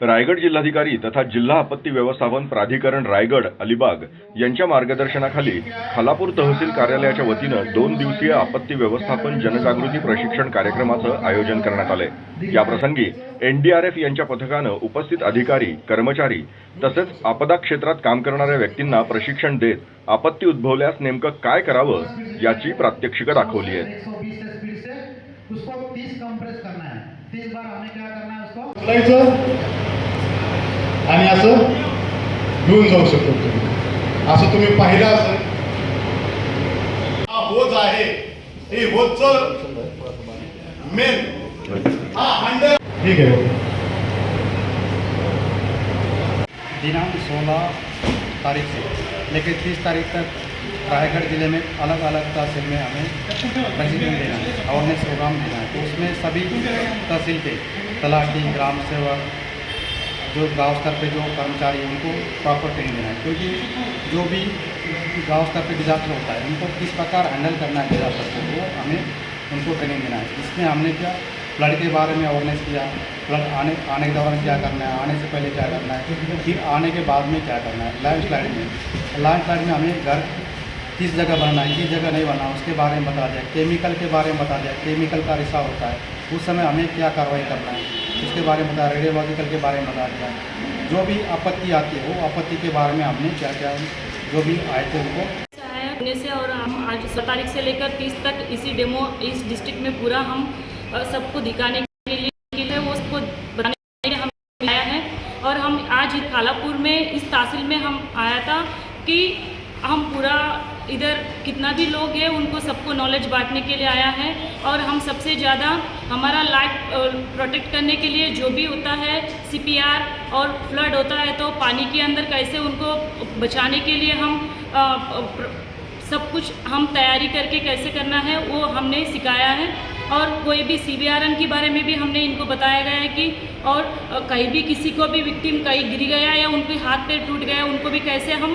रायगड जिल्हाधिकारी तथा जिल्हा आपत्ती व्यवस्थापन प्राधिकरण रायगड अलिबाग यांच्या मार्गदर्शनाखाली खालापूर तहसील कार्यालयाच्या वतीनं दोन दिवसीय आपत्ती व्यवस्थापन जनजागृती प्रशिक्षण कार्यक्रमाचं आयोजन करण्यात आलंय. याप्रसंगी एनडीआरएफ यांच्या पथकानं उपस्थित अधिकारी कर्मचारी तसेच आपदा क्षेत्रात काम करणाऱ्या व्यक्तींना प्रशिक्षण देत आपत्ती उद्भवल्यास नेमकं काय करावं याची प्रात्यक्षिकं दाखवली आहेत. जाऊ मेन ठीक दिनांक 16 तारीख से लेकिन 30 तारीख तक रायगढ़ ज़िले में अलग अलग तहसील में हमें प्रशिक्षण देना है अवेयरनेस प्रोग्राम देना है। तो उसमें सभी तहसील के तलाटी ग्राम सेवक जो गाँव स्तर पे जो कर्मचारी हैं, उनको प्रॉपर ट्रेनिंग देना है। क्योंकि जो भी गाँव स्तर पे डिजास्टर होता है, उनको किस प्रकार हैंडल करना है डिजास्टर को, वो हमें उनको ट्रेनिंग देना है। इसमें हमने क्या फ्लड के बारे में अवेयरनेस किया फ्लड आने आने के दौरान क्या करना है, आने से पहले क्या करना है, फिर आने के बाद में क्या करना है। लैंड स्लाइड में लैंड स्लाइड में हमें घर किस जगह बनना है, किस जगह नहीं बनना उसके बारे में बता दिया केमिकल के बारे में बता दिया। केमिकल का रिसाव होता है। उस समय हमें क्या कार्रवाई करना है, उसके बारे में बताया रेडियोलॉजिकल के बारे में बता दिया जो भी आपत्ति आती है, वो आपत्ति के बारे में हमने क्या क्या, जो भी आए थे उनको। से और हम आज सौ तारीख से लेकर तीस तक इसी डेमो, इस डिस्ट्रिक्ट में पूरा हम सबको दिखाने के लिए वो उसको बनाने के लिए हम आया है। और हम आज कालापुर में, इस तहसील में हम आया था कि हम पूरा इधर कितना भी लोग हैं, उनको सबको नॉलेज बांटने के लिए आया है और हम सबसे ज़्यादा हमारा लाइफ प्रोटेक्ट करने के लिए जो भी होता है सीपीआर और फ्लड होता है तो पानी के अंदर कैसे उनको बचाने के लिए हम प्र- सब कुछ हम तैयारी करके कैसे करना है, वो हमने सिखाया है। और कोई भी सी बी के बारे में भी हमने इनको बताया गया है कि, और कहीं भी किसी को भी विक्टिम कहीं गिर गया या उनके हाथ पैर टूट गया, उनको भी कैसे हम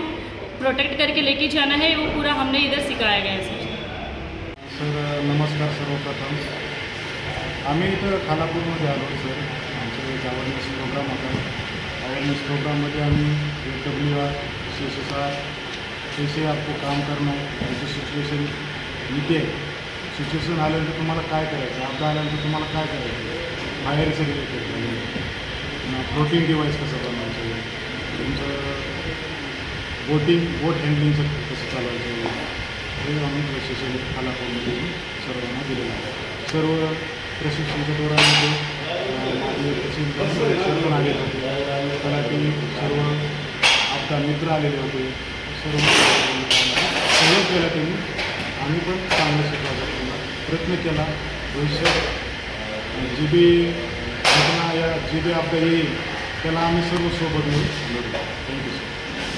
प्रोटेक्ट करके लेके जाना है, वो पूरा हमने इधर सिखाया गया है सर। नमस्कार सर्वप्रथम। आम्ही इथं खालापूरमध्ये आलो सर. आमचं एक प्रोग्राम होता. अवेअरनेस प्रोग्राममध्ये आम्ही F W R C S S R कैसे आपको काम करना है कैसे सिच्युएशन येते सिच्युएशन आल्यानंतर तुम्हाला काय करायचं? आपदा आल्यानंतर तुम्हाला काय करायचं? बाहेरचं रिलेटेड फ्लोटिंग डिवाईस कसं बनवायचं? तुमचं बोटिंग बोट हँडलिंगचं कसं चालवायचं हे आम्ही प्रशिक्षण खालापूरमध्ये सर्वांना दिलेलं आहे. सर्व प्रशिक्षणच्या दौरामध्ये माझे प्रशिक्षण पण आलेले होते. तलाठी सर्व आपला मित्र आलेले होते. सर्व सहयोग केला त्यांनी. आम्ही पण चांगलं शिकवायचा प्रयत्न केला. भविष्यात जी बी घटना या जी बी आपल्या येईल त्याला आम्ही सर्व सोबत मिळून लढू थँक्यू सर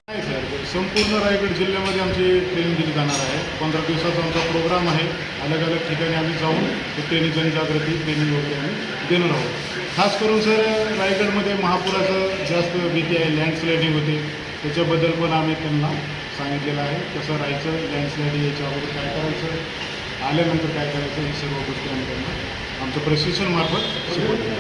नाही सर संपूर्ण रायगड जिल्ह्यामध्ये आमची ट्रेनिंग दिली जाणार आहे. पंधरा दिवसाचा आमचा प्रोग्राम आहे. अलग अलग ठिकाणी आम्ही जाऊन ते ट्रेनिंग जनजागृती ट्रेनिंग वगैरे आम्ही देणार आहोत. खास करून सर रायगडमध्ये महापुराचं जास्त भीती आहे. लँडस्लायडिंग होते. त्याच्याबद्दल पण आम्ही त्यांना सांगितलेलं आहे. कसं राहायचं लँडस्लायडिंग याच्या अगोदर काय करायचं आल्यानंतर काय करायचं ही सर्व गोष्टी आम्ही त्यांना आमचं प्रशिक्षण मार्फत शिकवतो.